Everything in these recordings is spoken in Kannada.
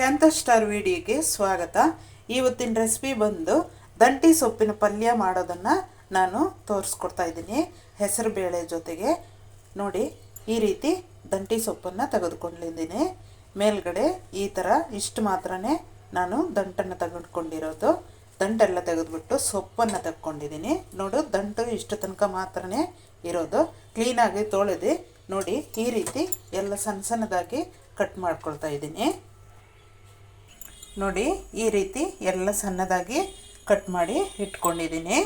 ಶಾಂತ ಸ್ಟಾರ್ ವಿಡಿಯೋಗೆ ಸ್ವಾಗತ. ಇವತ್ತಿನ ರೆಸಿಪಿ ಬಂದು ದಂಟಿ ಸೊಪ್ಪಿನ ಪಲ್ಯ ಮಾಡೋದನ್ನು ನಾನು ತೋರಿಸ್ಕೊಡ್ತಾ ಇದ್ದೀನಿ. ಹೆಸರು ಬೇಳೆ ಜೊತೆಗೆ. ನೋಡಿ, ಈ ರೀತಿ ದಂಟಿ ಸೊಪ್ಪನ್ನು ತೆಗೆದುಕೊಂಡಿದ್ದೀನಿ. ಮೇಲ್ಗಡೆ ಈ ಥರ ಇಷ್ಟು ಮಾತ್ರನೇ ನಾನು ದಂಟನ್ನು ತೆಗೆದುಕೊಂಡಿರೋದು. ದಂಟೆಲ್ಲ ತೆಗೆದುಬಿಟ್ಟು ಸೊಪ್ಪನ್ನು ತಗೊಂಡಿದ್ದೀನಿ ನೋಡು, ದಂಟು ಇಷ್ಟು ತನಕ ಮಾತ್ರನೇ ಇರೋದು. ಕ್ಲೀನಾಗಿ ತೊಳೆದು ನೋಡಿ, ಈ ರೀತಿ ಎಲ್ಲ ಸಣ್ಣ ಸಣ್ಣದಾಗಿ ಕಟ್ ಮಾಡ್ಕೊಳ್ತಾ ಇದ್ದೀನಿ. ನೋಡಿ, ಈ ರೀತಿ ಎಲ್ಲ ಸಣ್ಣದಾಗಿ ಕಟ್ ಮಾಡಿ ಇಟ್ಕೊಂಡಿದ್ದೀನಿ.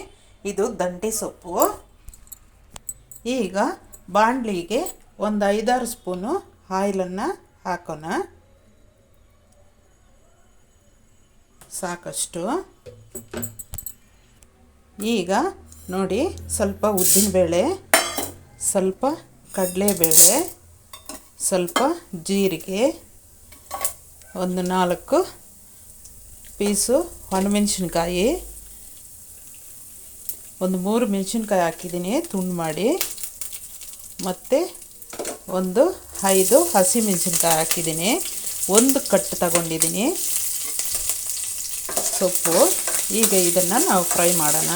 ಇದು ದಂಟಿ ಸೊಪ್ಪು. ಈಗ ಬಾಣಲಿಗೆ ಒಂದು ಐದಾರು ಸ್ಪೂನು ಆಯಿಲನ್ನು ಹಾಕೋಣ. ಸಾಕಷ್ಟು. ಈಗ ನೋಡಿ, ಸ್ವಲ್ಪ ಉದ್ದಿನಬೇಳೆ ಸ್ವಲ್ಪ ಕಡಲೆಬೇಳೆ, ಸ್ವಲ್ಪ ಜೀರಿಗೆ, ಒಂದು ನಾಲ್ಕು ಪೀಸು ಒಣಮೆಣ್ಸಿನ್ಕಾಯಿ ಒಂದು ಮೂರು ಮೆಣಸಿನ್ಕಾಯಿ ಹಾಕಿದ್ದೀನಿ, ತುಂಡು ಮಾಡಿ. ಮತ್ತು ಒಂದು ಐದು ಹಸಿ ಮೆಣಸಿನ್ಕಾಯಿ ಹಾಕಿದ್ದೀನಿ. ಒಂದು ಕಟ್ಟು ತಗೊಂಡಿದ್ದೀನಿ. ಸೊಪ್ಪು. ಈಗ ಇದನ್ನು ನಾವು ಫ್ರೈ ಮಾಡೋಣ.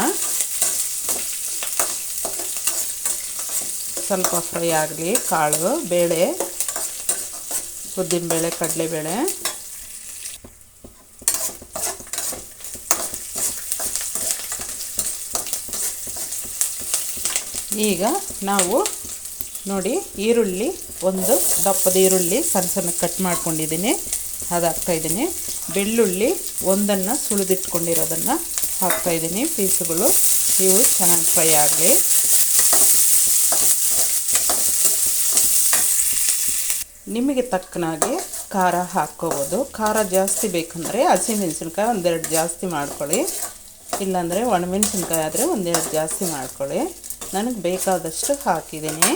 ಸ್ವಲ್ಪ ಫ್ರೈ ಆಗಲಿ, ಕಾಳು, ಬೇಳೆ, ಉದ್ದಿನಬೇಳೆ, ಕಡಲೆಬೇಳೆ. ಈಗ ನಾವು ನೋಡಿ ಈರುಳ್ಳಿ, ಒಂದು ದಪ್ಪದ ಈರುಳ್ಳಿ ಸಣ್ಣ ಸಣ್ಣ ಕಟ್ ಮಾಡ್ಕೊಂಡಿದ್ದೀನಿ. ಅದು ಹಾಕ್ತಾಯಿದ್ದೀನಿ ಬೆಳ್ಳುಳ್ಳಿ ಒಂದನ್ನು ಸುಳಿದಿಟ್ಕೊಂಡಿರೋದನ್ನು ಹಾಕ್ತಾಯಿದ್ದೀನಿ ಪೀಸುಗಳು ಇವು ಚೆನ್ನಾಗಿ ಫ್ರೈ ಆಗಲಿ. ನಿಮಗೆ ತಕ್ಕನಾಗಿ ಖಾರ ಹಾಕ್ಕೋಬೋದು. ಖಾರ ಜಾಸ್ತಿ ಬೇಕಂದರೆ ಹಸಿಮೆಣಸಿನ್ಕಾಯಿ ಒಂದೆರಡು ಜಾಸ್ತಿ ಮಾಡ್ಕೊಳ್ಳಿ. ಇಲ್ಲಾಂದರೆ ಒಣಮೆಣಸಿನ್ಕಾಯಿ ಆದರೆ ಒಂದೆರಡು ಜಾಸ್ತಿ ಮಾಡ್ಕೊಳ್ಳಿ. ನನಗೆ ಬೇಕಾದಷ್ಟು ಹಾಕಿದ್ದೀನಿ.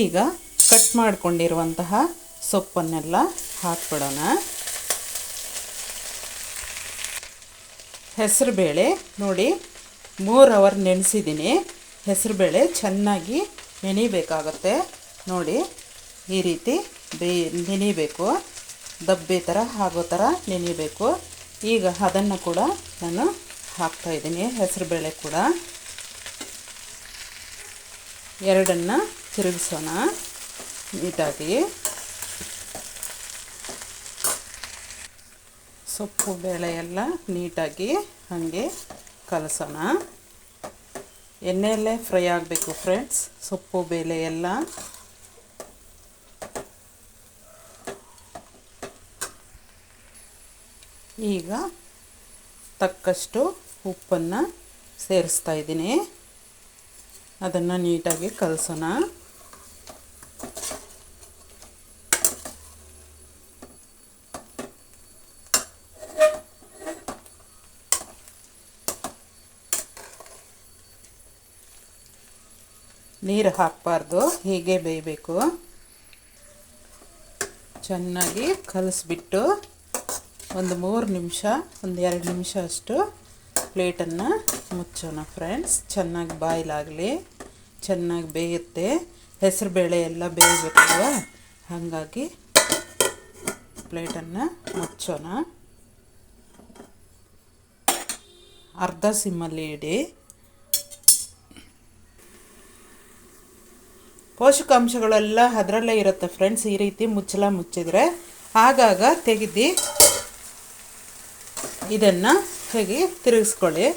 ಈಗ ಕಟ್ ಮಾಡಿಕೊಂಡಿರುವಂತಹ ಸೊಪ್ಪನ್ನೆಲ್ಲ ಹಾಕ್ಬಿಡೋಣ. ಹೆಸರುಬೇಳೆ ನೋಡಿ, ಮೂರು ಅವರ್ ನೆನೆಸಿದ್ದೀನಿ. ಹೆಸರುಬೇಳೆ ಚೆನ್ನಾಗಿ ನೆನೀಬೇಕಾಗತ್ತೆ. ನೋಡಿ, ಈ ರೀತಿ ಬೇ, ನೆನಿಬೇಕು. ದಬ್ಬೆ ಥರ ಆಗೋ ಥರ ನೆನಿಬೇಕು. ಈಗ ಅದನ್ನು ಕೂಡ ನಾನು ಹಾಕ್ತಾಯಿದ್ದೀನಿ ಹೆಸರುಬೇಳೆ ಕೂಡ. ಎರಡನ್ನು ತಿರುಗಿಸೋಣ ನೀಟಾಗಿ. ಸೊಪ್ಪು ಬೇಳೆ ಎಲ್ಲ ನೀಟಾಗಿ ಹಾಗೆ ಕಲಸೋಣ. ಎಣ್ಣೆಯಲ್ಲೇ ಫ್ರೈ ಆಗಬೇಕು ಫ್ರೆಂಡ್ಸ್, ಸೊಪ್ಪು, ಬೇಳೆ ಎಲ್ಲ. ಈಗ ತಕ್ಕಷ್ಟು ಉಪ್ಪನ್ನು ಸೇರಿಸ್ತಾ ಇದ್ದೀನಿ. ಅದನ್ನು ನೀಟಾಗಿ ಕಲಸೋಣ. ನೀರು ಹಾಕಬಾರ್ದು, ಹೀಗೆ ಬೇಯಬೇಕು. ಚೆನ್ನಾಗಿ ಕಲಿಸ್ಬಿಟ್ಟು ಒಂದು ಮೂರು ನಿಮಿಷ, ಒಂದು ಎರಡು ನಿಮಿಷ ಅಷ್ಟು ಪ್ಲೇಟನ್ನು ಮುಚ್ಚೋಣ ಫ್ರೆಂಡ್ಸ್. ಚೆನ್ನಾಗಿ ಬಾಯ್ಲಾಗಲಿ, ಚೆನ್ನಾಗಿ ಬೇಯುತ್ತೆ. ಹೆಸರುಬೇಳೆ ಎಲ್ಲ ಬೇಯಬೇಕಲ್ವ ಹಾಗಾಗಿ ಪ್ಲೇಟನ್ನು ಮುಚ್ಚೋಣ. ಅರ್ಧ ಸಿಮ್ಮಲ್ಲಿ ಇಡಿ. ಪೋಷಕಾಂಶಗಳೆಲ್ಲ ಅದರಲ್ಲೇ ಇರುತ್ತೆ ಫ್ರೆಂಡ್ಸ್. ಈ ರೀತಿ ಮುಚ್ಚಲ ಮುಚ್ಚಿದ್ರೆ ಆಗಾಗ ತೆಗೆದು ಇದನ್ನು ಹೇಗೆ ತಿರುಗಿಸ್ಕೊಳ್ಳಿ?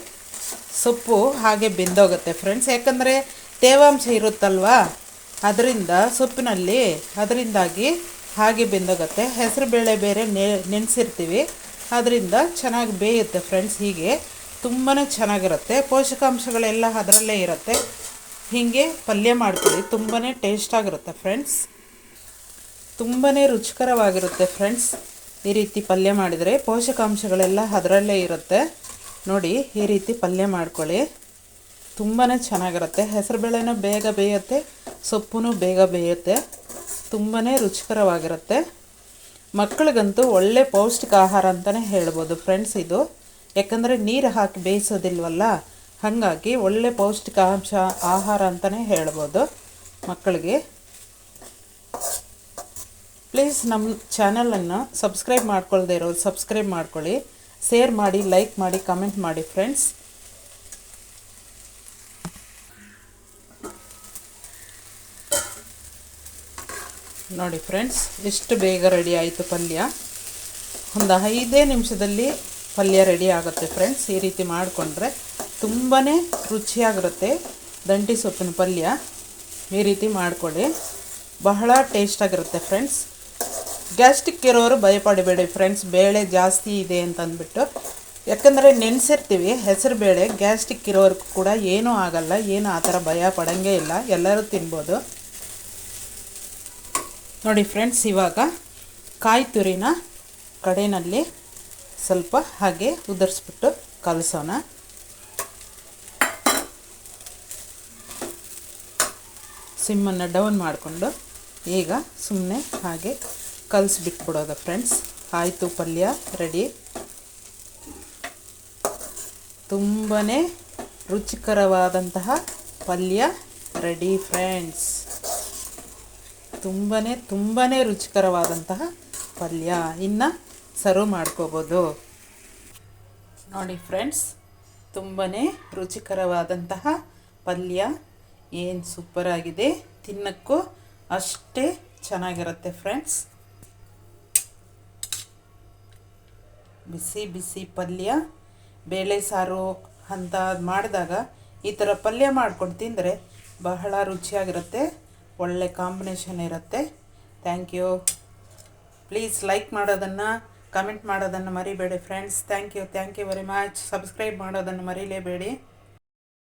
ಸೊಪ್ಪು ಹಾಗೆ ಬೆಂದೋಗುತ್ತೆ ಫ್ರೆಂಡ್ಸ್ ಯಾಕಂದರೆ ತೇವಾಂಶ ಇರುತ್ತಲ್ವಾ? ಅದರಿಂದ ಸೊಪ್ಪಿನಲ್ಲಿ, ಅದರಿಂದಾಗಿ ಹಾಗೆ ಬೆಂದೋಗುತ್ತೆ. ಹೆಸರು ಬೇಳೆ ಬೇರೆ ನೆ, ನೆನೆಸಿರ್ತೀವಿ. ಅದರಿಂದ ಚೆನ್ನಾಗಿ ಬೇಯುತ್ತೆ ಫ್ರೆಂಡ್ಸ್ ಹೀಗೆ. ತುಂಬಾ ಚೆನ್ನಾಗಿರುತ್ತೆ. ಪೋಷಕಾಂಶಗಳೆಲ್ಲ ಅದರಲ್ಲೇ ಇರುತ್ತೆ. ಹೀಗೆ ಪಲ್ಯ ಮಾಡ್ತೀವಿ ತುಂಬಾ ಟೇಸ್ಟಾಗಿರುತ್ತೆ ಫ್ರೆಂಡ್ಸ್ ತುಂಬಾ ರುಚಿಕರವಾಗಿರುತ್ತೆ ಫ್ರೆಂಡ್ಸ್ ಈ ರೀತಿ ಪಲ್ಯ ಮಾಡಿದರೆ ಪೋಷಕಾಂಶಗಳೆಲ್ಲ ಅದರಲ್ಲೇ ಇರುತ್ತೆ. ನೋಡಿ, ಈ ರೀತಿ ಪಲ್ಯ ಮಾಡ್ಕೊಳ್ಳಿ. ತುಂಬಾ ಚೆನ್ನಾಗಿರುತ್ತೆ. ಹೆಸರುಬೇಳೆನೂ ಬೇಗ ಬೇಯುತ್ತೆ ಸೊಪ್ಪು ಬೇಗ ಬೇಯುತ್ತೆ. ತುಂಬಾ ರುಚಿಕರವಾಗಿರುತ್ತೆ. ಮಕ್ಕಳಿಗಂತೂ ಒಳ್ಳೆ ಪೌಷ್ಟಿಕ ಆಹಾರ ಅಂತಲೇ ಹೇಳ್ಬೋದು ಫ್ರೆಂಡ್ಸ್ ಇದು. ಯಾಕಂದರೆ ನೀರು ಹಾಕಿ ಬೇಯಿಸೋದಿಲ್ವಲ್ಲ? ಹಾಗಾಗಿ ಒಳ್ಳೆ ಪೌಷ್ಟಿಕಾಂಶ ಆಹಾರ ಅಂತಲೇ ಹೇಳ್ಬೋದು ಮಕ್ಕಳಿಗೆ. ಪ್ಲೀಸ್ ನಮ್ಮ ಚಾನಲನ್ನು ಸಬ್ಸ್ಕ್ರೈಬ್ ಮಾಡ್ಕೊಳ್ದೇ ಇರೋರು ಸಬ್ಸ್ಕ್ರೈಬ್ ಮಾಡ್ಕೊಳ್ಳಿ. ಶೇರ್ ಮಾಡಿ, ಲೈಕ್ ಮಾಡಿ, ಕಮೆಂಟ್ ಮಾಡಿ ಫ್ರೆಂಡ್ಸ್. ನೋಡಿ ಫ್ರೆಂಡ್ಸ್, ಎಷ್ಟು ಬೇಗ ರೆಡಿ ಆಯಿತು ಪಲ್ಯ. ಒಂದು ಐದೇ ನಿಮಿಷದಲ್ಲಿ ಪಲ್ಯ ರೆಡಿ ಆಗುತ್ತೆ ಫ್ರೆಂಡ್ಸ್. ಈ ರೀತಿ ಮಾಡಿಕೊಂಡ್ರೆ ತುಂಬಾ ರುಚಿಯಾಗಿರುತ್ತೆ ದಂಟಿ ಸೊಪ್ಪಿನ ಪಲ್ಯ. ಈ ರೀತಿ ಮಾಡಿಕೊಳ್ಳಿ. ಬಹಳ ಟೇಸ್ಟಾಗಿರುತ್ತೆ ಫ್ರೆಂಡ್ಸ್. ಗ್ಯಾಸ್ಟಿಕ್ ಇರೋರು ಭಯಪಡಬೇಡಿ ಫ್ರೆಂಡ್ಸ್ ಬೇಳೆ ಜಾಸ್ತಿ ಇದೆ ಅಂತಂದ್ಬಿಟ್ಟು. ಯಾಕಂದರೆ ನೆನೆಸಿರ್ತೀವಿ, ಹೆಸರು ಬೇಳೆ ಗ್ಯಾಸ್ಟಿಕ್ ಇರೋರ್ಗೂ ಕೂಡ ಏನೂ ಆಗಲ್ಲ, ಏನು ಆ ಥರ ಭಯ ಪಡೋಂಗೇ ಇಲ್ಲ, ಎಲ್ಲರೂ ತಿನ್ಬೋದು. ನೋಡಿ ಫ್ರೆಂಡ್ಸ್ ಇವಾಗ ಕಾಯಿ ತುರಿನ ಕಡೆಯಲ್ಲಿ ಸ್ವಲ್ಪ ಹಾಗೆ ಉದುರಿಸ್ಬಿಟ್ಟು ಕಲಸೋಣ. ಸಿಮ್ಮನ್ನು ಡೌನ್ ಮಾಡಿಕೊಂಡು ಈಗ ಸುಮ್ಮನೆ ಹಾಗೆ ಕಲಿಸ್ಬಿಟ್ಬಿಡೋದು ಫ್ರೆಂಡ್ಸ್ ಆಯಿತು ಪಲ್ಯ ರೆಡಿ ತುಂಬಾ ರುಚಿಕರವಾದಂತಹ ಪಲ್ಯ ರೆಡಿ ಫ್ರೆಂಡ್ಸ್ ತುಂಬಾ ತುಂಬಾ ರುಚಿಕರವಾದಂತಹ ಪಲ್ಯ. ಇನ್ನು ಸರ್ವ್ ಮಾಡ್ಕೋಬೋದು. ನೋಡಿ ಫ್ರೆಂಡ್ಸ್ ತುಂಬಾ ರುಚಿಕರವಾದಂತಹ ಪಲ್ಯ. ಏನು ಸೂಪರಾಗಿದೆ ತಿನ್ನಕ್ಕೂ ಅಷ್ಟೇ ಚೆನ್ನಾಗಿರುತ್ತೆ ಫ್ರೆಂಡ್ಸ್ ಬಿಸಿ ಬಿಸಿ ಪಲ್ಯ, ಬೇಳೆ ಸಾರು ಅಂತ ಮಾಡಿದಾಗ ಈ ಥರ ಪಲ್ಯ ಮಾಡ್ಕೊಂಡು ತಿಂದರೆ ಬಹಳ ರುಚಿಯಾಗಿರುತ್ತೆ, ಒಳ್ಳೆ ಕಾಂಬಿನೇಷನ್ ಇರುತ್ತೆ. ಥ್ಯಾಂಕ್ ಯು ಪ್ಲೀಸ್ ಲೈಕ್ ಮಾಡೋದನ್ನು ಕಮೆಂಟ್ ಮಾಡೋದನ್ನು ಮರಿಬೇಡಿ friends thank you thank you very much subscribe ಮಾಡೋದನ್ನು ಮರೀಲೇಬೇಡಿ.